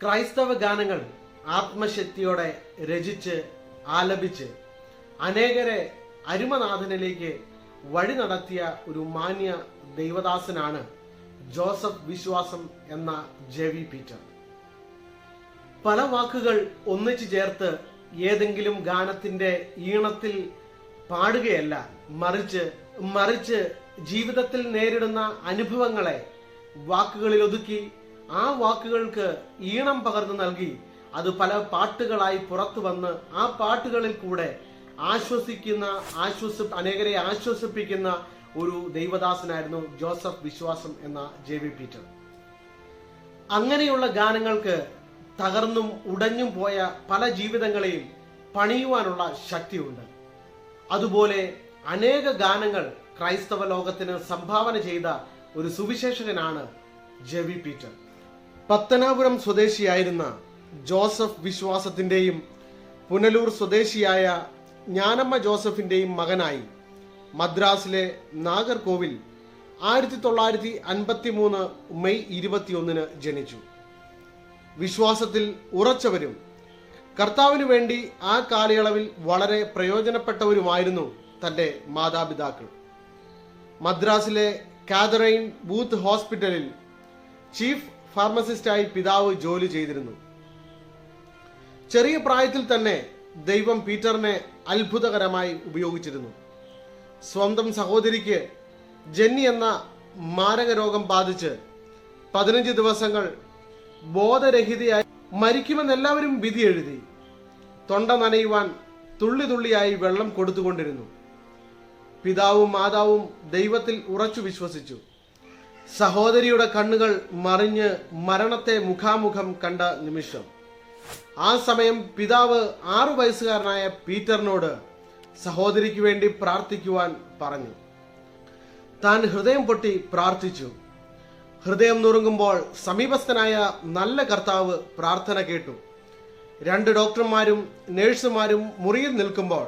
ക്രൈസ്തവ ഗാനങ്ങൾ ആത്മശക്തിയോടെ രചിച്ച് ആലപിച്ച് അനേകരെ അരുമനാഥനിലേക്ക് വഴി നടത്തിയ ഒരു മാന്യ ദൈവദാസനാണ് ജോസഫ് വിശ്വാസം എന്ന ജെ വി പീറ്റർ. പല വാക്കുകൾ ഒന്നിച്ചു ചേർത്ത് ഏതെങ്കിലും ഗാനത്തിന്റെ ഈണത്തിൽ പാടുകയല്ല മറിച്ച് മറിച്ച് ജീവിതത്തിൽ നേരിടുന്ന അനുഭവങ്ങളെ വാക്കുകളിൽ ഒതുക്കി ആ വാക്കുകൾക്ക് ഈണം പകർന്നു നൽകി. അത് പല പാട്ടുകളായി പുറത്തു വന്ന് ആ പാട്ടുകളിൽ കൂടെ ആശ്വസിക്കുന്ന ആശ്വസ അനേകരെ ആശ്വസിപ്പിക്കുന്ന ഒരു ദൈവദാസനായിരുന്നു ജോസഫ് വിശ്വാസം എന്ന ജെ വി പീറ്റർ. അങ്ങനെയുള്ള ഗാനങ്ങൾക്ക് തകർന്നും ഉടഞ്ഞും പോയ പല ജീവിതങ്ങളെയും പണിയുവാനുള്ള ശക്തിയുണ്ട്. അതുപോലെ അനേക ഗാനങ്ങൾ ക്രൈസ്തവ ലോകത്തിന് സംഭാവന ചെയ്ത ഒരു സുവിശേഷകനാണ് ജെ വി പീറ്റർ. പത്തനാപുരം സ്വദേശിയായിരുന്ന ജോസഫ് വിശ്വാസത്തിന്റെയും പുനലൂർ സ്വദേശിയായ ജ്ഞാനമ്മ ജോസഫിന്റെയും മകനായി മദ്രാസിലെ നാഗർകോവിൽ ആയിരത്തി തൊള്ളായിരത്തി അൻപത്തി മൂന്ന് മെയ് ഇരുപത്തിയൊന്നിന് ജനിച്ചു. വിശ്വാസത്തിൽ ഉറച്ചവരും. കർത്താവിനു വേണ്ടി ആ കാലയളവിൽ വളരെ പ്രയോജനപ്പെട്ടവരുമായിരുന്നു തന്റെ മാതാപിതാക്കൾ. മദ്രാസിലെ കാതറൈൻ ബൂത്ത് ഹോസ്പിറ്റലിൽ ചീഫ് ഫാർമസിസ്റ്റായി പിതാവ് ജോലി ചെയ്തിരുന്നു. ചെറിയ പ്രായത്തിൽ തന്നെ ദൈവം പീറ്ററിനെ അത്ഭുതകരമായി ഉപയോഗിച്ചിരുന്നു. സ്വന്തം സഹോദരിക്ക് ജെന്നി എന്ന മാരക രോഗം ബാധിച്ച് പതിനഞ്ച് ദിവസങ്ങൾ ബോധരഹിതയായി മരിക്കുമെന്ന് എല്ലാവരും വിധി എഴുതി. തൊണ്ട നനയുവാൻ തുള്ളി തുള്ളിയായി വെള്ളം കൊടുത്തുകൊണ്ടിരുന്നു. പിതാവും മാതാവും ദൈവത്തിൽ ഉറച്ചു വിശ്വസിച്ചു. സഹോദരിയുടെ കണ്ണുകൾ മറിഞ്ഞ് മരണത്തെ മുഖാമുഖം കണ്ട നിമിഷം. ആ സമയം പിതാവ് ആറു വയസ്സുകാരനായ പീറ്ററിനോട് സഹോദരിക്ക് വേണ്ടി പ്രാർത്ഥിക്കുവാൻ പറഞ്ഞു. താൻ ഹൃദയം പൊട്ടി പ്രാർത്ഥിച്ചു. ഹൃദയം നുറുങ്ങുമ്പോൾ സമീപസ്ഥനായ നല്ല കർത്താവ് പ്രാർത്ഥന കേട്ടു. രണ്ട് ഡോക്ടർമാരും നേഴ്സുമാരും മുറിയിൽ നിൽക്കുമ്പോൾ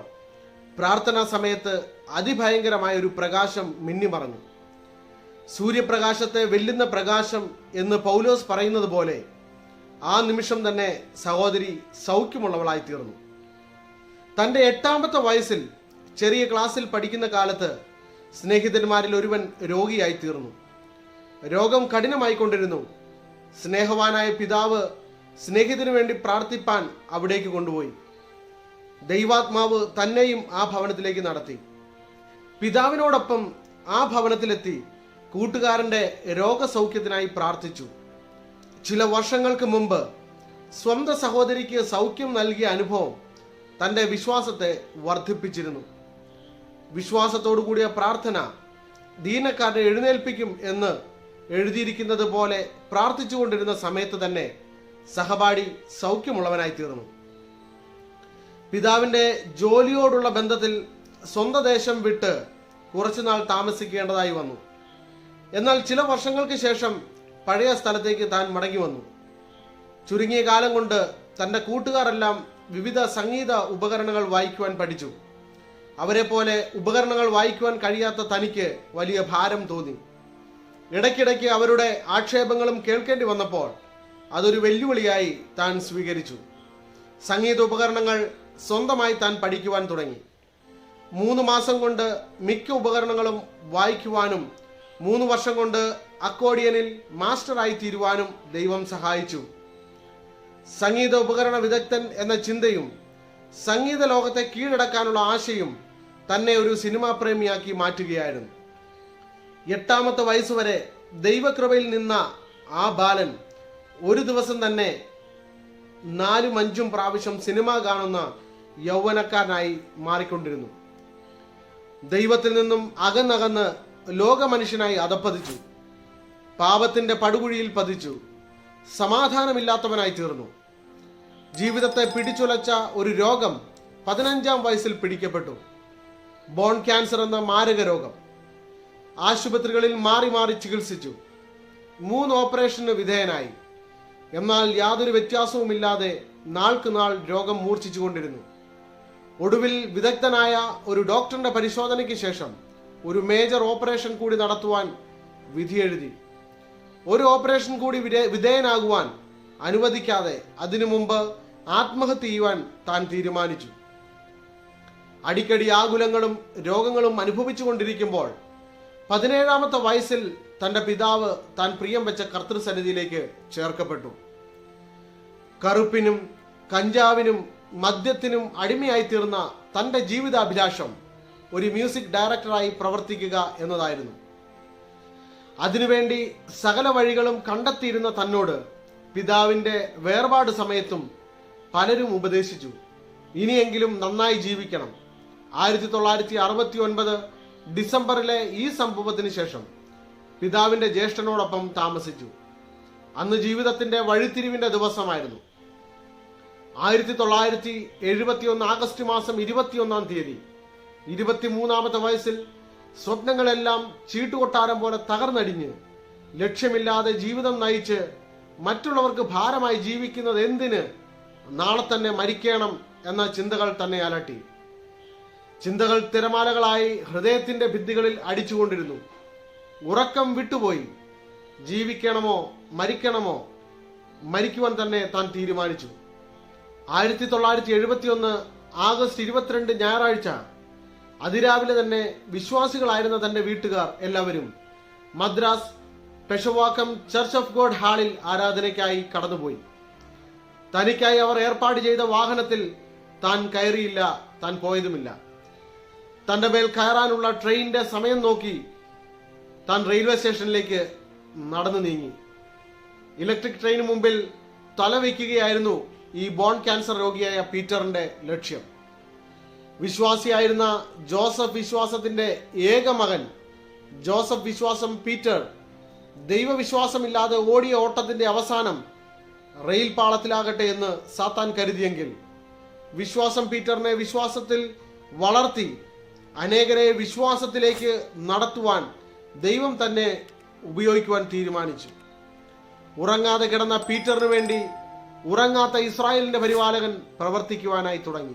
പ്രാർത്ഥനാ സമയത്ത് അതിഭയങ്കരമായ ഒരു പ്രകാശം മിന്നിമറഞ്ഞു. സൂര്യപ്രകാശത്തെ വെല്ലുന്ന പ്രകാശം എന്ന് പൗലോസ് പറയുന്നത് പോലെ ആ നിമിഷം തന്നെ സഹോദരി സൗഖ്യമുള്ളവളായി തീർന്നു തന്റെ എട്ടാമത്തെ വയസ്സിൽ ചെറിയ ക്ലാസ്സിൽ പഠിക്കുന്ന കാലത്ത് സ്നേഹിതന്മാരിൽ ഒരുവൻ രോഗിയായി തീർന്നു രോഗം കഠിനമായിക്കൊണ്ടിരുന്നു. സ്നേഹവാനായ പിതാവ് സ്നേഹിതന് വേണ്ടി പ്രാർത്ഥിപ്പാൻ അവിടേക്ക് കൊണ്ടുപോയി. ദൈവാത്മാവ് തന്നെയും ആ ഭവനത്തിലേക്ക് നടത്തി. പിതാവിനോടൊപ്പം ആ ഭവനത്തിലെത്തി കൂട്ടുകാരന്റെ രോഗസൗഖ്യത്തിനായി പ്രാർത്ഥിച്ചു. ചില വർഷങ്ങൾക്ക് മുമ്പ് സ്വന്തം സഹോദരിക്ക് സൗഖ്യം നൽകിയ അനുഭവം തന്റെ വിശ്വാസത്തെ വർദ്ധിപ്പിച്ചിരുന്നു. വിശ്വാസത്തോടു കൂടിയ പ്രാർത്ഥന ദീനക്കാരനെ എഴുന്നേൽപ്പിക്കും എന്ന് എഴുതിയിരിക്കുന്നത് പോലെ പ്രാർത്ഥിച്ചുകൊണ്ടിരുന്ന സമയത്ത് തന്നെ സഹപാഠി സൗഖ്യമുള്ളവനായി തീർന്നു. പിതാവിന്റെ ജോലിയോടുള്ള ബന്ധത്തിൽ സ്വന്തം ദേശം വിട്ട് കുറച്ചുനാൾ താമസിക്കേണ്ടതായി വന്നു. എന്നാൽ ചില വർഷങ്ങൾക്ക് ശേഷം പഴയ സ്ഥലത്തേക്ക് താൻ മടങ്ങി വന്നു. ചുരുങ്ങിയ കാലം കൊണ്ട് തന്റെ കൂട്ടുകാരെല്ലാം വിവിധ സംഗീത ഉപകരണങ്ങൾ വായിക്കുവാൻ പഠിച്ചു. അവരെ പോലെ ഉപകരണങ്ങൾ വായിക്കുവാൻ കഴിയാത്ത തനിക്ക് വലിയ ഭാരം തോന്നി. ഇടയ്ക്കിടയ്ക്ക് അവരുടെ ആക്ഷേപങ്ങളും കേൾക്കേണ്ടി വന്നപ്പോൾ അതൊരു വെല്ലുവിളിയായി താൻ സ്വീകരിച്ചു. സംഗീത ഉപകരണങ്ങൾ സ്വന്തമായി താൻ പഠിക്കുവാൻ തുടങ്ങി. മൂന്ന് മാസം കൊണ്ട് മിക്ക ഉപകരണങ്ങളും വായിക്കുവാനും മൂന്ന് വർഷം കൊണ്ട് അക്കോഡിയനിൽ മാസ്റ്ററായി തീരുവാനും ദൈവം സഹായിച്ചു. സംഗീത ഉപകരണ വിദഗ്ധൻ എന്ന ചിന്തയും സംഗീത ലോകത്തെ കീഴടക്കാനുള്ള ആശയും തന്നെ ഒരു സിനിമാ പ്രേമിയാക്കി മാറ്റുകയായിരുന്നു. എട്ടാമത്തെ വയസ്സുവരെ ദൈവകൃപയിൽ നിന്ന ആ ബാലൻ ഒരു ദിവസം തന്നെ നാലും അഞ്ചും പ്രാവശ്യം സിനിമ കാണുന്ന യൗവനക്കാരനായി മാറിക്കൊണ്ടിരുന്നു. ദൈവത്തിൽ നിന്നും അകന്നകന്ന് ലോകമനുഷ്യനായി അധപ്പതിച്ചു പാപത്തിന്റെ പടുകുഴിയിൽ പതിച്ചു. സമാധാനമില്ലാത്തവനായി തീർന്നു. ജീവിതത്തെ പിടിച്ചുലച്ച ഒരു രോഗം പതിനഞ്ചാം വയസ്സിൽ പിടിക്കപ്പെട്ടു. ബോൺ ക്യാൻസർ എന്ന മാരക രോഗം. ആശുപത്രികളിൽ മാറി മാറി ചികിത്സിച്ചു. മൂന്ന് ഓപ്പറേഷന് വിധേയനായി. എന്നാൽ യാതൊരു വ്യത്യാസവുമില്ലാതെ നാൾക്ക് നാൾ രോഗം മൂർച്ഛിച്ചുകൊണ്ടിരുന്നു. ഒടുവിൽ വിദഗ്ധനായ ഒരു ഡോക്ടറിന്റെ പരിശോധനയ്ക്ക് ശേഷം ഒരു മേജർ ഓപ്പറേഷൻ കൂടി നടത്തുവാൻ വിധിയെഴുതി ഒരു ഓപ്പറേഷൻ കൂടി വിധേ- വിധേയനാകുവാൻ അനുവദിക്കാതെ അതിനു മുമ്പ് ആത്മഹത്യ ചെയ്യുവാൻ താൻ തീരുമാനിച്ചു. അടിക്കടി ആകുലങ്ങളും രോഗങ്ങളും അനുഭവിച്ചു കൊണ്ടിരിക്കുമ്പോൾ പതിനേഴാമത്തെ വയസ്സിൽ തന്റെ പിതാവ് താൻ പ്രിയം വെച്ച കർത്തൃസന്നിധിയിലേക്ക് ചേർക്കപ്പെട്ടു. കറുപ്പിനും കഞ്ചാവിനും മദ്യത്തിനും അടിമയായി തീർന്ന തന്റെ ജീവിതാഭിലാഷം ഒരു മ്യൂസിക് ഡയറക്ടറായി പ്രവർത്തിക്കുക എന്നതായിരുന്നു. അതിനുവേണ്ടി സകല വഴികളും കണ്ടെത്തിയിരുന്ന തന്നോട് പിതാവിന്റെ വേർപാട് സമയത്തും പലരും ഉപദേശിച്ചു. ഇനിയെങ്കിലും നന്നായി ജീവിക്കണം. ആയിരത്തി തൊള്ളായിരത്തി അറുപത്തി ഒൻപത് ഡിസംബറിലെ ഈ സംഭവത്തിന് ശേഷം പിതാവിന്റെ ജ്യേഷ്ഠനോടൊപ്പം താമസിച്ചു. അന്ന് ജീവിതത്തിന്റെ വഴിത്തിരിവിന്റെ ദിവസമായിരുന്നു. ആയിരത്തി തൊള്ളായിരത്തി എഴുപത്തി ഒന്ന് ആഗസ്റ്റ് മാസം ഇരുപത്തിയൊന്നാം തീയതി ഇരുപത്തിമൂന്നാമത്തെ വയസ്സിൽ സ്വപ്നങ്ങളെല്ലാം ചീട്ടുകൊട്ടാരം പോലെ തകർന്നടിഞ്ഞ് ലക്ഷ്യമില്ലാതെ ജീവിതം നയിച്ച് മറ്റുള്ളവർക്ക് ഭാരമായി ജീവിക്കുന്നത് എന്തിന് നാളെ തന്നെ മരിക്കണം എന്ന ചിന്തകൾ തന്നെ അലട്ടി. ചിന്തകൾ തിരമാലകളായി ഹൃദയത്തിന്റെ ഭിത്തികളിൽ അടിച്ചുകൊണ്ടിരുന്നു. ഉറക്കം വിട്ടുപോയി. ജീവിക്കണമോ മരിക്കണമോ മരിക്കുവാൻ തന്നെ താൻ തീരുമാനിച്ചു. ആയിരത്തി തൊള്ളായിരത്തി എഴുപത്തി ഒന്ന് ആഗസ്റ്റ് ഇരുപത്തിരണ്ട് ഞായറാഴ്ച അതിരാവിലെ തന്നെ വിശ്വാസികളായിരുന്ന തന്റെ വീട്ടുകാർ എല്ലാവരും Madras Peshavakkam church of God ഹാളിൽ ആരാധനയ്ക്കായി കടന്നുപോയി. തനിക്കായി അവർ ഏർപ്പാട് ചെയ്ത വാഹനത്തിൽ താൻ കയറിയില്ല താൻ പോയതുമില്ല. തന്റെ മേൽ കയറാനുള്ള ട്രെയിനിന്റെ സമയം നോക്കി താൻ റെയിൽവേ സ്റ്റേഷനിലേക്ക് നടന്നു നീങ്ങി. ഇലക്ട്രിക് ട്രെയിന് മുമ്പിൽ തലവെക്കുകയായിരുന്നു ഈ ബോൺ ക്യാൻസർ രോഗിയായ പീറ്ററിന്റെ ലക്ഷ്യം. വിശ്വാസിയായിരുന്ന ജോസഫ് വിശ്വാസത്തിന്റെ ഏക മകൻ ജോസഫ് വിശ്വാസം പീറ്റർ. ദൈവവിശ്വാസമില്ലാതെ ഓടിയ ഓട്ടത്തിന്റെ അവസാനം റെയിൽ പാളത്തിലാകട്ടെ എന്ന് സാത്താൻ കരുതിയെങ്കിൽ വിശ്വാസം പീറ്ററിനെ വിശ്വാസത്തിൽ വളർത്തി അനേകരെ വിശ്വാസത്തിലേക്ക് നടത്തുവാൻ ദൈവം തന്നെ ഉപയോഗിക്കുവാൻ തീരുമാനിച്ചു. ഉറങ്ങാതെ കിടന്ന പീറ്ററിന് വേണ്ടി ഉറങ്ങാത്ത ഇസ്രായേലിന്റെ പരിപാലകൻ പ്രവർത്തിക്കുവാനായി തുടങ്ങി.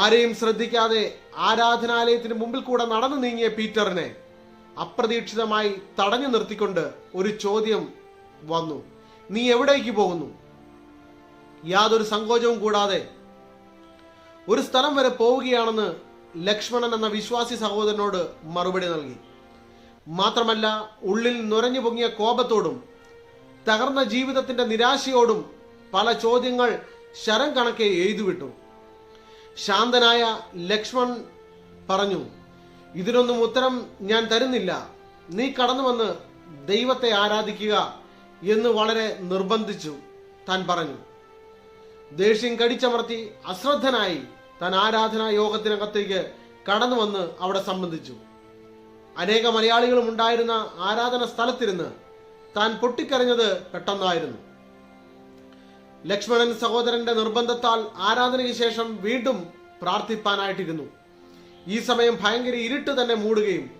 ആരെയും ശ്രദ്ധിക്കാതെ ആരാധനാലയത്തിന് മുമ്പിൽ കൂടെ നടന്നു നീങ്ങിയ പീറ്ററിനെ അപ്രതീക്ഷിതമായി തടഞ്ഞു നിർത്തിക്കൊണ്ട് ഒരു ചോദ്യം വന്നു. നീ എവിടേക്ക് പോകുന്നു? യാതൊരു സങ്കോചവും കൂടാതെ ഒരു സ്ഥലം വരെ പോവുകയാണെന്ന് ലക്ഷ്മണൻ എന്ന വിശ്വാസി സഹോദരനോട് മറുപടി നൽകി. മാത്രമല്ല ഉള്ളിൽ നുരഞ്ഞു പൊങ്ങിയ കോപത്തോടും തകർന്ന ജീവിതത്തിന്റെ നിരാശയോടും പല ചോദ്യങ്ങൾ ശരം കണക്കെ എഴുതുവിട്ടു. ശാന്തനായ ലക്ഷ്മൺ പറഞ്ഞു ഇതിനൊന്നും ഉത്തരം ഞാൻ തരുന്നില്ല. നീ കടന്നു വന്ന് ദൈവത്തെ ആരാധിക്കുക എന്ന് വളരെ നിർബന്ധിച്ചു താൻ പറഞ്ഞു. ദേഷ്യം കടിച്ചമർത്തി അശ്രദ്ധനായി താൻ ആരാധനാ യോഗത്തിനകത്തേക്ക് കടന്നു വന്ന് അവിടെ സംബന്ധിച്ചു. അനേക മലയാളികളും ഉണ്ടായിരുന്ന ആരാധന സ്ഥലത്തിരുന്ന് താൻ പൊട്ടിക്കരഞ്ഞത് പെട്ടെന്നായിരുന്നു. ലക്ഷ്മണൻ സഹോദരന്റെ നിർബന്ധത്താൽ ആരാധനയ്ക്ക് ശേഷം വീണ്ടും പ്രാർത്ഥിപ്പാനായിട്ടിരുന്നു. ഈ സമയം ഭയങ്കര ഇരുട്ട് തന്നെ മൂടുകയും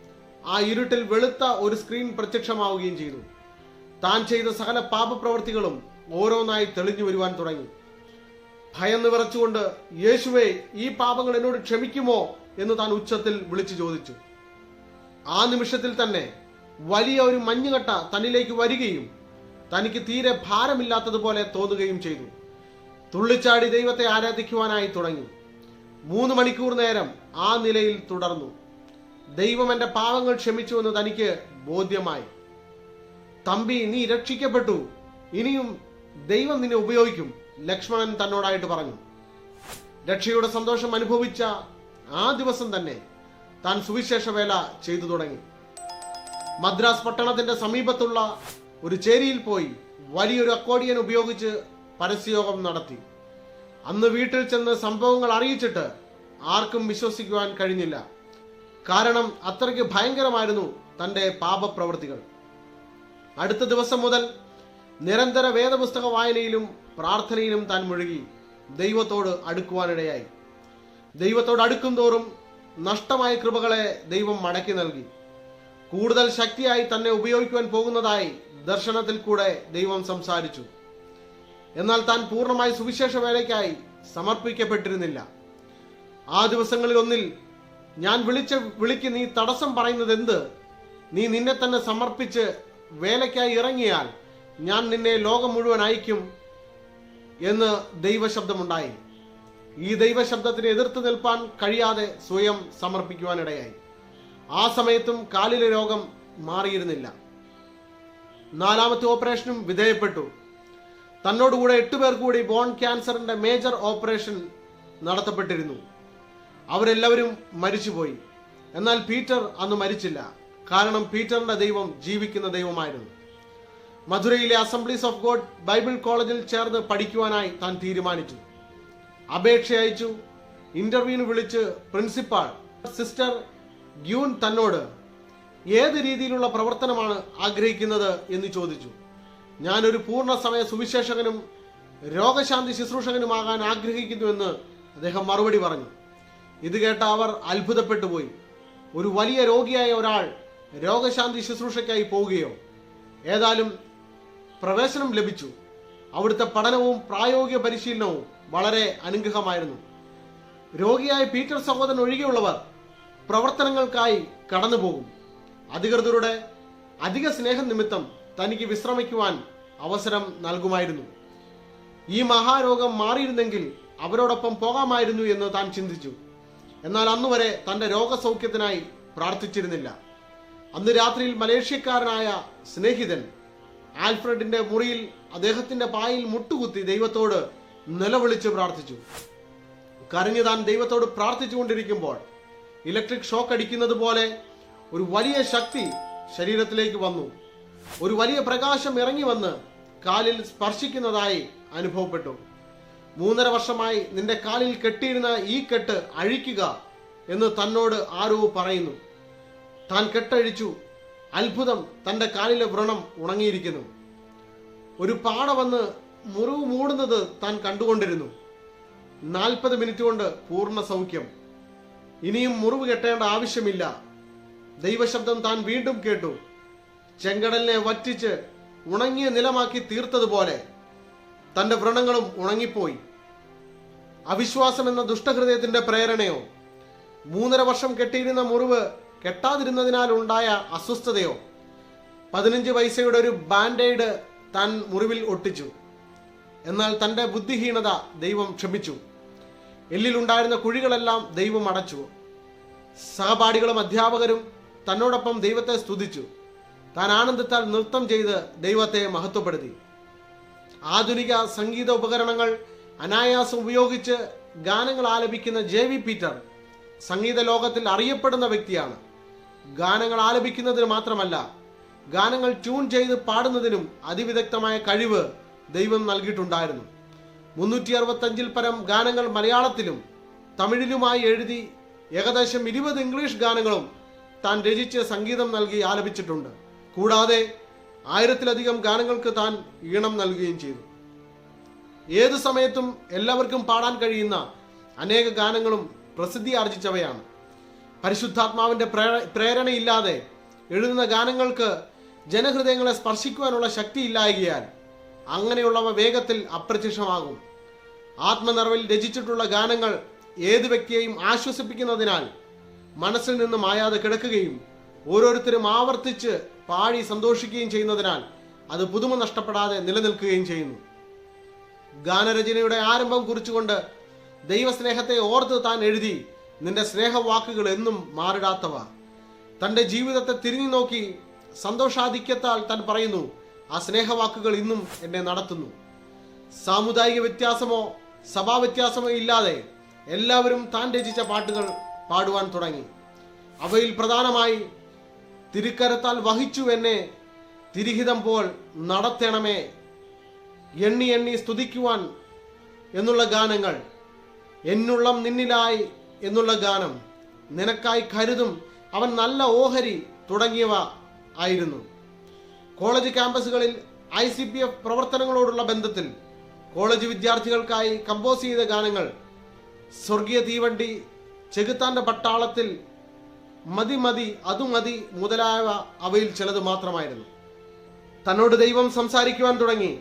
ആ ഇരുട്ടിൽ വെളുത്ത ഒരു സ്ക്രീൻ പ്രത്യക്ഷമാവുകയും ചെയ്തു. താൻ ചെയ്ത സകല പാപപ്രവർത്തികളും ഓരോന്നായി തെളിഞ്ഞു വരുവാൻ തുടങ്ങി. ഭയം വിറച്ചുകൊണ്ട് യേശുവെ ഈ പാപങ്ങൾ എന്നോട് ക്ഷമിക്കുമോ? എന്ന് താൻ ഉച്ചത്തിൽ വിളിച്ചു ചോദിച്ചു. ആ നിമിഷത്തിൽ തന്നെ വലിയ ഒരു മഞ്ഞുകട്ട തന്നിലേക്ക് വരികയും തനിക്ക് തീരെ ഭാരമില്ലാത്തതുപോലെ തോന്നുകയും ചെയ്തു. തുള്ളിച്ചാടി ദൈവത്തെ ആരാധിക്കുവാനായി തുടങ്ങി. മൂന്ന് മണിക്കൂർ നേരം ആ നിലയിൽ തുടർന്നു. ദൈവം എന്റെ പാവങ്ങൾ ക്ഷമിച്ചുവെന്ന് തനിക്ക് ബോധ്യമായി. തമ്പി നീ രക്ഷിക്കപ്പെട്ടു. ഇനിയും ദൈവം നിന്നെ ഉപയോഗിക്കും ലക്ഷ്മണൻ തന്നോടായിട്ട് പറഞ്ഞു. രക്ഷയുടെ സന്തോഷം അനുഭവിച്ച ആ ദിവസം തന്നെ താൻ സുവിശേഷ വേല ചെയ്തു തുടങ്ങി. മദ്രാസ് പട്ടണത്തിന്റെ സമീപത്തുള്ള ഒരു ചേരിയിൽ പോയി വലിയൊരു അക്കോഡിയൻ ഉപയോഗിച്ച് പരസ്യയോഗം നടത്തി. അന്ന് വീട്ടിൽ ചെന്ന് സംഭവങ്ങൾ അറിയിച്ചിട്ട് ആർക്കും വിശ്വസിക്കുവാൻ കഴിഞ്ഞില്ല. കാരണം അത്രയ്ക്ക് ഭയങ്കരമായിരുന്നു തന്റെ പാപപ്രവൃത്തികൾ. അടുത്ത ദിവസം മുതൽ നിരന്തര വേദപുസ്തക വായനയിലും പ്രാർത്ഥനയിലും താൻ മുഴുകി ദൈവത്തോട് അടുക്കുവാനിടയായി. ദൈവത്തോട് അടുക്കും തോറും നഷ്ടമായ കൃപകളെ ദൈവം മടക്കി നൽകി. കൂടുതൽ ശക്തിയായി തന്നെ ഉപയോഗിക്കുവാൻ പോകുന്നതായി ദർശനത്തിൽ കൂടെ ദൈവം സംസാരിച്ചു. എന്നാൽ താൻ പൂർണമായി സുവിശേഷ വേലയ്ക്കായി സമർപ്പിക്കപ്പെട്ടിരുന്നില്ല. ആ ദിവസങ്ങളിൽ ഒന്നിൽ ഞാൻ വിളിച്ച വിളിക്ക് നീ തടസ്സം പറയുന്നത് എന്ത് നീ നിന്നെ തന്നെ സമർപ്പിച്ച് വേലയ്ക്കായി ഇറങ്ങിയാൽ ഞാൻ നിന്നെ ലോകം മുഴുവൻ അയക്കും എന്ന് ദൈവശബ്ദമുണ്ടായി. ഈ ദൈവശബ്ദത്തിന് എതിർത്ത് നിൽപ്പാൻ കഴിയാതെ സ്വയം സമർപ്പിക്കുവാനിടയായി. ആ സമയത്തും കാലിലെ രോഗം മാറിയിരുന്നില്ല. നാലാമത്തെ ഓപ്പറേഷനും വിധേയപ്പെട്ടു. തന്നോടുകൂടെ എട്ടുപേർ കൂടി ബോൺ ക്യാൻസറിന്റെ മേജർ ഓപ്പറേഷൻ നടത്തപ്പെട്ടിരുന്നു. അവരെല്ലാവരും മരിച്ചുപോയി. എന്നാൽ പീറ്റർ അന്ന് മരിച്ചില്ല. കാരണം പീറ്ററിന്റെ ദൈവം ജീവിക്കുന്ന ദൈവമായിരുന്നു. മധുരയിലെ അസംബ്ലീസ് ഓഫ് ഗോഡ് ബൈബിൾ കോളേജിൽ ചേർന്ന് പഠിക്കുവാനായി താൻ തീരുമാനിച്ചു. അപേക്ഷ അയച്ചു ഇന്റർവ്യൂവിന് വിളിച്ച് പ്രിൻസിപ്പാൾ സിസ്റ്റർ ഗ്യൂൻ തന്നോട് ഏത് രീതിയിലുള്ള പ്രവർത്തനമാണ് ആഗ്രഹിക്കുന്നത് എന്ന് ചോദിച്ചു. ഞാനൊരു പൂർണ സമയ സുവിശേഷകനും രോഗശാന്തി ശുശ്രൂഷകനുമാകാൻ ആഗ്രഹിക്കുന്നുവെന്ന് അദ്ദേഹം മറുപടി പറഞ്ഞു. ഇത് കേട്ട അവർ അത്ഭുതപ്പെട്ടു പോയി. ഒരു വലിയ രോഗിയായ ഒരാൾ രോഗശാന്തി ശുശ്രൂഷയ്ക്കായി പോവുകയോ ഏതായാലും പ്രവേശനം ലഭിച്ചു. അവിടുത്തെ പഠനവും പ്രായോഗിക പരിശീലനവും വളരെ അനുഗ്രഹമായിരുന്നു. രോഗിയായ പീറ്റർ സഹോദരൻ ഒഴികെയുള്ളവർ പ്രവർത്തനങ്ങൾക്കായി കടന്നുപോകും. അധികൃതരുടെ അധിക സ്നേഹം നിമിത്തം തനിക്ക് വിശ്രമിക്കുവാൻ അവസരം നൽകുമായിരുന്നു. ഈ മഹാരോഗം മാറിയിരുന്നെങ്കിൽ അവരോടൊപ്പം പോകാമായിരുന്നു എന്ന് താൻ ചിന്തിച്ചു. എന്നാൽ അന്നുവരെ തന്റെ രോഗസൗഖ്യത്തിനായി പ്രാർത്ഥിച്ചിരുന്നില്ല. അന്ന് രാത്രിയിൽ മലേഷ്യക്കാരനായ സ്നേഹിതൻ ആൽഫ്രഡിന്റെ മുറിയിൽ അദ്ദേഹത്തിന്റെ പായിൽ മുട്ടുകുത്തി ദൈവത്തോട് നിലവിളിച്ച് പ്രാർത്ഥിച്ചു. കരഞ്ഞു താൻ ദൈവത്തോട് പ്രാർത്ഥിച്ചുകൊണ്ടിരിക്കുമ്പോൾ ഇലക്ട്രിക് ഷോക്ക് അടിക്കുന്നത് പോലെ ഒരു വലിയ ശക്തി ശരീരത്തിലേക്ക് വന്നു. ഒരു വലിയ പ്രകാശം ഇറങ്ങി വന്ന് കാലിൽ സ്പർശിക്കുന്നതായി അനുഭവപ്പെട്ടു. മൂന്നര വർഷമായി നിന്റെ കാലിൽ കെട്ടിയിരുന്ന ഈ കെട്ട് അഴിക്കുക എന്ന് തന്നോട് ആരോ പറയുന്നു. താൻ കെട്ടഴിച്ചു. അത്ഭുതം തന്റെ കാലിലെ വ്രണം ഉണങ്ങിയിരിക്കുന്നു. ഒരു പാട വന്ന് മുറിവ് മൂടുന്നത് താൻ കണ്ടുകൊണ്ടിരുന്നു. നാൽപ്പത് മിനിറ്റ് കൊണ്ട് പൂർണ സൗഖ്യം. ഇനിയും മുറിവ് കെട്ടേണ്ട ആവശ്യമില്ല. ദൈവശബ്ദം താൻ വീണ്ടും കേട്ടു. ചെങ്കടലിനെ വറ്റിച്ച് ഉണങ്ങിയ നിലമാക്കി തീർത്തതുപോലെ തന്റെ വ്രണങ്ങളും ഉണങ്ങിപ്പോയി. അവിശ്വാസം എന്ന ദുഷ്ടഹൃദയത്തിന്റെ പ്രേരണയോ മൂന്നര വർഷം കെട്ടിയിരുന്ന മുറിവ് കെട്ടാതിരുന്നതിനാൽ ഉണ്ടായ അസ്വസ്ഥതയോ പതിനഞ്ച് പൈസയുടെ ഒരു ബാൻഡേഡ് താൻ മുറിവിൽ ഒട്ടിച്ചു. എന്നാൽ തന്റെ ബുദ്ധിഹീനത ദൈവം ക്ഷമിച്ചു. എല്ലിലുണ്ടായിരുന്ന കുഴികളെല്ലാം ദൈവം അടച്ചു. സഹപാഠികളും അധ്യാപകരും തന്നോടൊപ്പം ദൈവത്തെ സ്തുതിച്ചു. താൻ ആനന്ദത്താൽ നൃത്തം ചെയ്ത് ദൈവത്തെ മഹത്വപ്പെടുത്തി. ആധുനിക സംഗീത ഉപകരണങ്ങൾ അനായാസം ഉപയോഗിച്ച് ഗാനങ്ങൾ ആലപിക്കുന്ന ജെ വി പീറ്റർ സംഗീത ലോകത്തിൽ അറിയപ്പെടുന്ന വ്യക്തിയാണ്. ഗാനങ്ങൾ ആലപിക്കുന്നതിന് മാത്രമല്ല ഗാനങ്ങൾ ട്യൂൺ ചെയ്ത് പാടുന്നതിനും അതിവിദഗ്ധമായ കഴിവ് ദൈവം നൽകിയിട്ടുണ്ടായിരുന്നു. മുന്നൂറ്റി അറുപത്തഞ്ചിൽ പരം ഗാനങ്ങൾ മലയാളത്തിലും തമിഴിലുമായി എഴുതി ഏകദേശം ഇരുപത് ഇംഗ്ലീഷ് ഗാനങ്ങളും താൻ രചിച്ച് സംഗീതം നൽകി ആലപിച്ചിട്ടുണ്ട്. കൂടാതെ ആയിരത്തിലധികം ഗാനങ്ങൾക്ക് താൻ ഈണം നൽകുകയും ചെയ്തു. ഏതു സമയത്തും എല്ലാവർക്കും പാടാൻ കഴിയുന്ന അനേക ഗാനങ്ങളും പ്രസിദ്ധി ആർജിച്ചവയാണ്. പരിശുദ്ധാത്മാവിന്റെ പ്രേരണയില്ലാതെ എഴുതുന്ന ഗാനങ്ങൾക്ക് ജനഹൃദയങ്ങളെ സ്പർശിക്കുവാനുള്ള ശക്തി ഇല്ലായകയാൽ അങ്ങനെയുള്ളവ വേഗത്തിൽ അപ്രത്യക്ഷമാകും. ആത്മനിറവിൽ രചിച്ചിട്ടുള്ള ഗാനങ്ങൾ ഏത് വ്യക്തിയെയും ആശ്വസിപ്പിക്കുന്നതിനാൽ മനസ്സിൽ നിന്ന് മായാതെ കിടക്കുകയും ഓരോരുത്തരും ആവർത്തിച്ച് പാടി സന്തോഷിക്കുകയും ചെയ്യുന്നതിനാൽ അത് പുതുമ നഷ്ടപ്പെടാതെ നിലനിൽക്കുകയും ചെയ്യുന്നു. ഗാനരചനയുടെ ആരംഭം കുറിച്ചുകൊണ്ട് ദൈവസ്നേഹത്തെ ഓർത്ത് താൻ എഴുതി നിന്റെ സ്നേഹവാക്കുകൾ എന്നും മാറിടാത്തവ. തന്റെ ജീവിതത്തെ തിരിഞ്ഞു നോക്കി സന്തോഷാധിക്യത്താൽ താൻ പറയുന്നു ആ സ്നേഹവാക്കുകൾ ഇന്നും എന്നെ നടത്തുന്നു. സാമുദായിക വ്യത്യാസമോ സഭാ വ്യത്യാസമോ ഇല്ലാതെ എല്ലാവരും താൻ രചിച്ച പാട്ടുകൾ പാടുവാൻ തുടങ്ങി. അവയിൽ പ്രധാനമായി തിരുക്കരത്താൽ വഹിച്ചു എന്നെ തിരിഹിതം പോൽ നടത്തണമേ എണ്ണി എണ്ണി സ്തുതിക്കുവാൻ എന്നുള്ള ഗാനങ്ങൾ എന്നുള്ളം നിന്നിലായി എന്നുള്ള ഗാനം നിനക്കായി കരുതും അവൻ നല്ല ഓഹരി തുടങ്ങിയവ ആയിരുന്നു. കോളേജ് ക്യാമ്പസുകളിൽ ഐ സി പി എഫ് പ്രവർത്തനങ്ങളോടുള്ള ബന്ധത്തിൽ കോളേജ് വിദ്യാർത്ഥികൾക്കായി കമ്പോസ് ചെയ്ത ഗാനങ്ങൾ സ്വർഗീയ തീവണ്ടി ചെകുത്താന്റെ പട്ടാളത്തിൽ മതി മതി അതു മതി മുതലായവ അവയിൽ ചിലത് മാത്രമായിരുന്നു. തന്നോട് ദൈവം സംസാരിക്കുവാൻ തുടങ്ങി.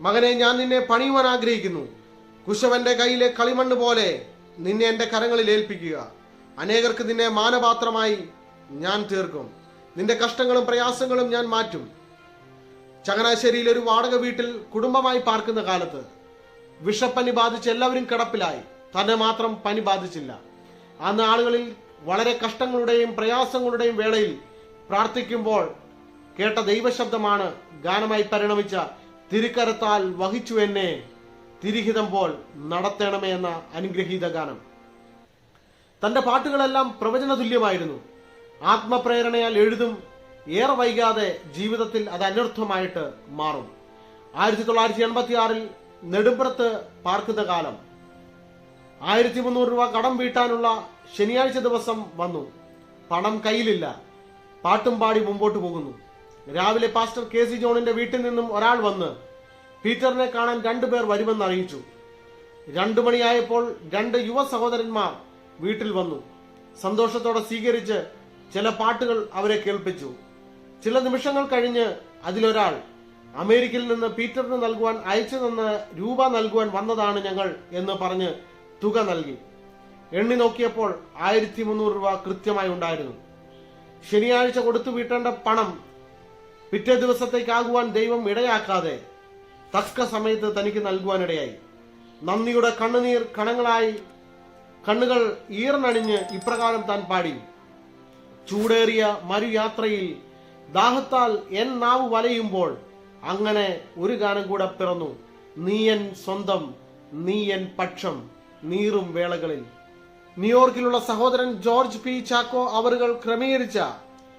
മകനെ ഞാൻ നിന്നെ പണിയുവാൻ ആഗ്രഹിക്കുന്നു. കുശവന്റെ കയ്യിലെ കളിമണ്ണ് പോലെ നിന്നെ എന്റെ കരങ്ങളിൽ ഏൽപ്പിക്കുക. അനേകർക്ക് നിന്നെ മാനപാത്രമായി ഞാൻ തീർക്കും. നിന്റെ കഷ്ടങ്ങളും പ്രയാസങ്ങളും ഞാൻ മാറ്റും. ചങ്ങനാശ്ശേരിയിൽ ഒരു വാടക വീട്ടിൽ കുടുംബമായി പാർക്കുന്ന കാലത്ത് വിഷപ്പനി ബാധിച്ച് എല്ലാവരും കിടപ്പിലായി. തന്നെ മാത്രം പനി ബാധിച്ചില്ല. അന്ന് ആളുകളിൽ വളരെ കഷ്ടങ്ങളുടെയും പ്രയാസങ്ങളുടെയും വേളയിൽ പ്രാർത്ഥിക്കുമ്പോൾ കേട്ട ദൈവശബ്ദമാണ് ഗാനമായി പരിണമിച്ച തിരുക്കരത്താൽ വഹിച്ചു എന്നെ തിരിഹിതം പോൽ നടത്തണമേ എന്ന അനുഗ്രഹീത ഗാനം. തന്റെ പാട്ടുകളെല്ലാം പ്രവചന തുല്യമായിരുന്നു ആത്മപ്രേരണയാൽ എഴുതും ഏറെ വൈകാതെ ജീവിതത്തിൽ അത് അനർത്ഥമായിട്ട് മാറും. ആയിരത്തി തൊള്ളായിരത്തി എൺപത്തി ആറിൽ നെടുമ്പുറത്ത് പാർക്കുന്ന കാലം. ആയിരത്തി മുന്നൂറ് രൂപ കടം വീട്ടാനുള്ള ശനിയാഴ്ച ദിവസം വന്നു. പണം കയ്യിലില്ല. പാട്ടും പാടി മുമ്പോട്ട് പോകുന്നു. രാവിലെ പാസ്റ്റർ കെ സി ജോണിന്റെ വീട്ടിൽ നിന്നും ഒരാൾ വന്ന് പീറ്ററിനെ കാണാൻ രണ്ടുപേർ വരുമെന്ന് അറിയിച്ചു. രണ്ടു മണിയായപ്പോൾ രണ്ട് യുവ സഹോദരന്മാർ വീട്ടിൽ വന്നു. സന്തോഷത്തോടെ സ്വീകരിച്ച് ചില പാട്ടുകൾ അവരെ കേൾപ്പിച്ചു. ചില നിമിഷങ്ങൾ കഴിഞ്ഞ് അതിലൊരാൾ അമേരിക്കയിൽ നിന്ന് പീറ്ററിന് നൽകുവാൻ അയച്ചു തന്ന രൂപ നൽകുവാൻ വന്നതാണ് ഞങ്ങൾ എന്ന് പറഞ്ഞ് തുക നൽകി. എണ്ണി നോക്കിയപ്പോൾ ആയിരത്തി മുന്നൂറ് രൂപ കൃത്യമായി ഉണ്ടായിരുന്നു. ശനിയാഴ്ച കൊടുത്തു വീട്ടേണ്ട പണം പിറ്റേ ദിവസത്തേക്കാകുവാൻ ദൈവം ഇടയാക്കാതെ തക്ക സമയത്ത് തനിക്ക് നൽകുവാനിടയായി. നന്ദിയുടെ കണ്ണുനീർ കണങ്ങളായി കണ്ണുകൾ ഈർന്നണിഞ്ഞ് ഇപ്രകാരം താൻ പാടി. ചൂടേറിയ മരുയാത്രയിൽ ദാഹത്താൽ എൻ നാവ് വലയുമ്പോൾ അങ്ങനെ ഒരു ഗാനം കൂടെ പിറന്നു. നീയൻ സ്വന്തം നീയൻ പക്ഷം നീറും വേളകളിൽ. ന്യൂയോർക്കിലുള്ള സഹോദരൻ ജോർജ് പി ചാക്കോ അവറുകൾ ക്രമീകരിച്ച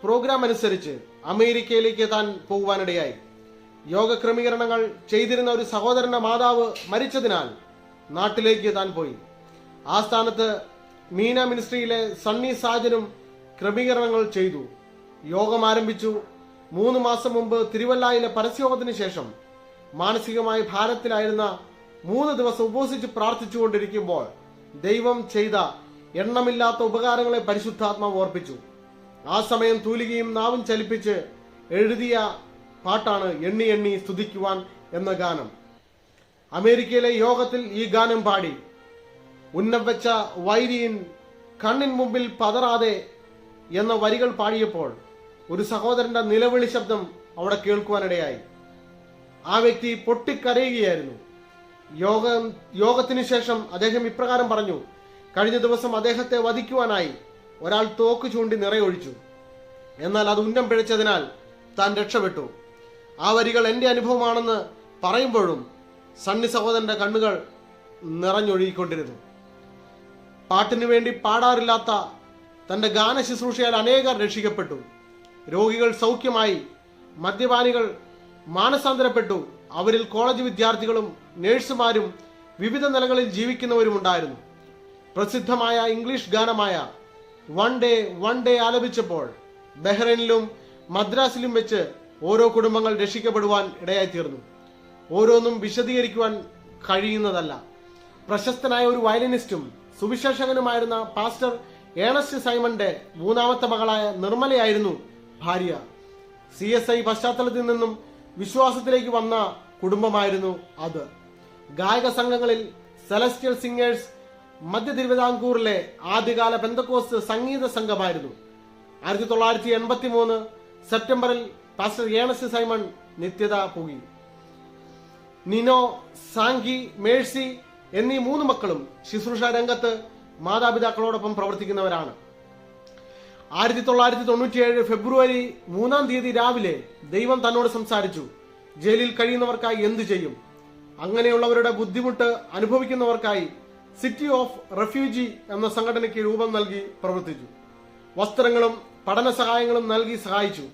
പ്രോഗ്രാം അനുസരിച്ച് അമേരിക്കയിലേക്ക് താൻ പോകുവാനിടയായി യോഗ ക്രമീകരണങ്ങൾ ചെയ്തിരുന്ന ഒരു സഹോദരന്റെ മാതാവ് മരിച്ചതിനാൽ നാട്ടിലേക്ക് താൻ പോയി. ആ സ്ഥാനത്ത് മീന മിനിസ്ട്രിയിലെ സണ്ണി സാജനും ക്രമീകരണങ്ങൾ ചെയ്തു. യോഗം ആരംഭിച്ചു. മൂന്ന് മാസം മുമ്പ് തിരുവല്ലായിലെ പരസ്യോഗത്തിന് ശേഷം മാനസികമായി ഭാരത്തിലായിരുന്ന മൂന്ന് ദിവസം ഉപവസിച്ച് പ്രാർത്ഥിച്ചുകൊണ്ടിരിക്കുമ്പോൾ ദൈവം ചെയ്ത എണ്ണമില്ലാത്ത ഉപകാരങ്ങളെ പരിശുദ്ധാത്മാവ് ഓർപ്പിച്ചു. ആ സമയം തൂലികയും നാവും ചലിപ്പിച്ച് എഴുതിയ പാട്ടാണ് എണ്ണി എണ്ണി സ്തുതിക്കുവാൻ എന്ന ഗാനം. അമേരിക്കയിലെ യോഗത്തിൽ ഈ ഗാനം പാടി. ഉന്നവച്ച വൈരിയൻ കണ്ണിൻ മുമ്പിൽ പതറാതെ എന്ന വരികൾ പാടിയപ്പോൾ ഒരു സഹോദരന്റെ നിലവിളി ശബ്ദം അവിടെ കേൾക്കുവാനിടയായി. ആ വ്യക്തി പൊട്ടിക്കരയുകയായിരുന്നു. യോഗ യോഗത്തിന് ശേഷം അദ്ദേഹം ഇപ്രകാരം പറഞ്ഞു കഴിഞ്ഞ ദിവസം അദ്ദേഹത്തെ വധിക്കുവാനായി ഒരാൾ തോക്ക് ചൂണ്ടി നിറയൊഴിച്ചു. എന്നാൽ അത് ഉന്നം പിഴച്ചതിനാൽ താൻ രക്ഷപ്പെട്ടു. ആ വരികൾ എന്റെ അനുഭവമാണെന്ന് പറയുമ്പോഴും സണ്ണി സഹോദരന്റെ കണ്ണുകൾ നിറഞ്ഞൊഴുകിക്കൊണ്ടിരുന്നു. പാട്ടിനു വേണ്ടി പാടാറില്ലാത്ത തന്റെ ഗാന ശുശ്രൂഷയാൽ അനേകർ രക്ഷിക്കപ്പെട്ടു. രോഗികൾ സൗഖ്യമായി മദ്യപാനികൾ മാനസാന്തരപ്പെട്ടു. അവരിൽ കോളേജ് വിദ്യാർത്ഥികളും നേഴ്സുമാരും വിവിധ നിലകളിൽ ജീവിക്കുന്നവരും ഉണ്ടായിരുന്നു പ്രസിദ്ധമായ ഇംഗ്ലീഷ് ഗാനമായ വൺ ഡേ വൺ ഡേ ആലപിച്ചപ്പോൾ ബഹ്റൈനിലും മദ്രാസിലും വെച്ച് ഓരോ കുടുംബങ്ങൾ രക്ഷിക്കപ്പെടുവാൻ ഇടയായിത്തീർന്നു. ഓരോന്നും വിശദീകരിക്കുവാൻ കഴിയുന്നതല്ല. പ്രശസ്തനായ ഒരു വയലിനിസ്റ്റും സുവിശേഷകനുമായിരുന്ന പാസ്റ്റർ ഏണസ്റ്റ് സൈമന്റെ മൂന്നാമത്തെ മകളായ നിർമ്മലയായിരുന്നു ഭാര്യ സി എസ് ഐ പശ്ചാത്തലത്തിൽ നിന്നും വിശ്വാസത്തിലേക്ക് വന്ന കുടുംബമായിരുന്നു അത്. ഗായക സംഘങ്ങളിൽ സെലസ്റ്റിയൽ സിംഗേഴ്സ് മധ്യ തിരുവിതാംകൂറിലെ ആദ്യകാല പെന്തക്കോസ് സംഗീത സംഘമായിരുന്നു. ആയിരത്തി തൊള്ളായിരത്തി എൺപത്തി മൂന്ന് സെപ്റ്റംബറിൽ പാസ്റ്റർ ഏണസ് സൈമൺ നിത്യത പോയി നിനോ സാങ്കി മേഴ്സി എന്നീ മൂന്ന് മക്കളും ശുശ്രൂഷ രംഗത്ത് മാതാപിതാക്കളോടൊപ്പം പ്രവർത്തിക്കുന്നവരാണ്. ആയിരത്തി തൊള്ളായിരത്തി തൊണ്ണൂറ്റിയേഴ് ഫെബ്രുവരി മൂന്നാം തീയതി രാവിലെ ദൈവം തന്നോട് സംസാരിച്ചു. ജയിലിൽ കഴിയുന്നവർക്കായി എന്തു ചെയ്യും? അങ്ങനെയുള്ളവരുടെ ബുദ്ധിമുട്ട് അനുഭവിക്കുന്നവർക്കായി സിറ്റി ഓഫ് റെഫ്യൂജി എന്ന സംഘടനയ്ക്ക് രൂപം നൽകി പ്രവർത്തിച്ചു. വസ്ത്രങ്ങളും പഠന സഹായങ്ങളും നൽകി സഹായിച്ചു.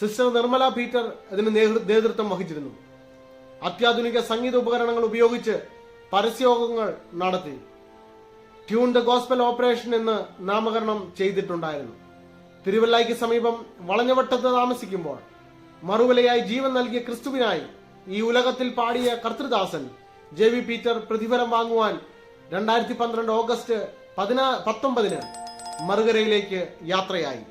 സിസ്റ്റർ നിർമ്മല പീറ്റർ ഇതിന് നേതൃത്വം വഹിച്ചിരുന്നു. അത്യാധുനിക സംഗീത ഉപകരണങ്ങൾ ഉപയോഗിച്ച് പരസ്യയോഗങ്ങൾ നടത്തി. ട്യൂൺ ദ ഗോസ്പൽ ഓപ്പറേഷൻ എന്ന് നാമകരണം ചെയ്തിട്ടുണ്ടായിരുന്നു. തിരുവല്ലായ്ക്ക് സമീപം വളഞ്ഞവട്ടത്ത് താമസിക്കുമ്പോൾ മറുവിലയായി ജീവൻ നൽകിയ ക്രിസ്തുവിനായി ഈ ഉലകത്തിൽ പാടിയ കർത്തൃദാസൻ ജെ വി പീറ്റർ പ്രതിഫലം വാങ്ങുവാൻ രണ്ടായിരത്തി പന്ത്രണ്ട് ഓഗസ്റ്റ് പതിനാ പത്തൊമ്പതിന് മറുകരയിലേക്ക് യാത്രയായി.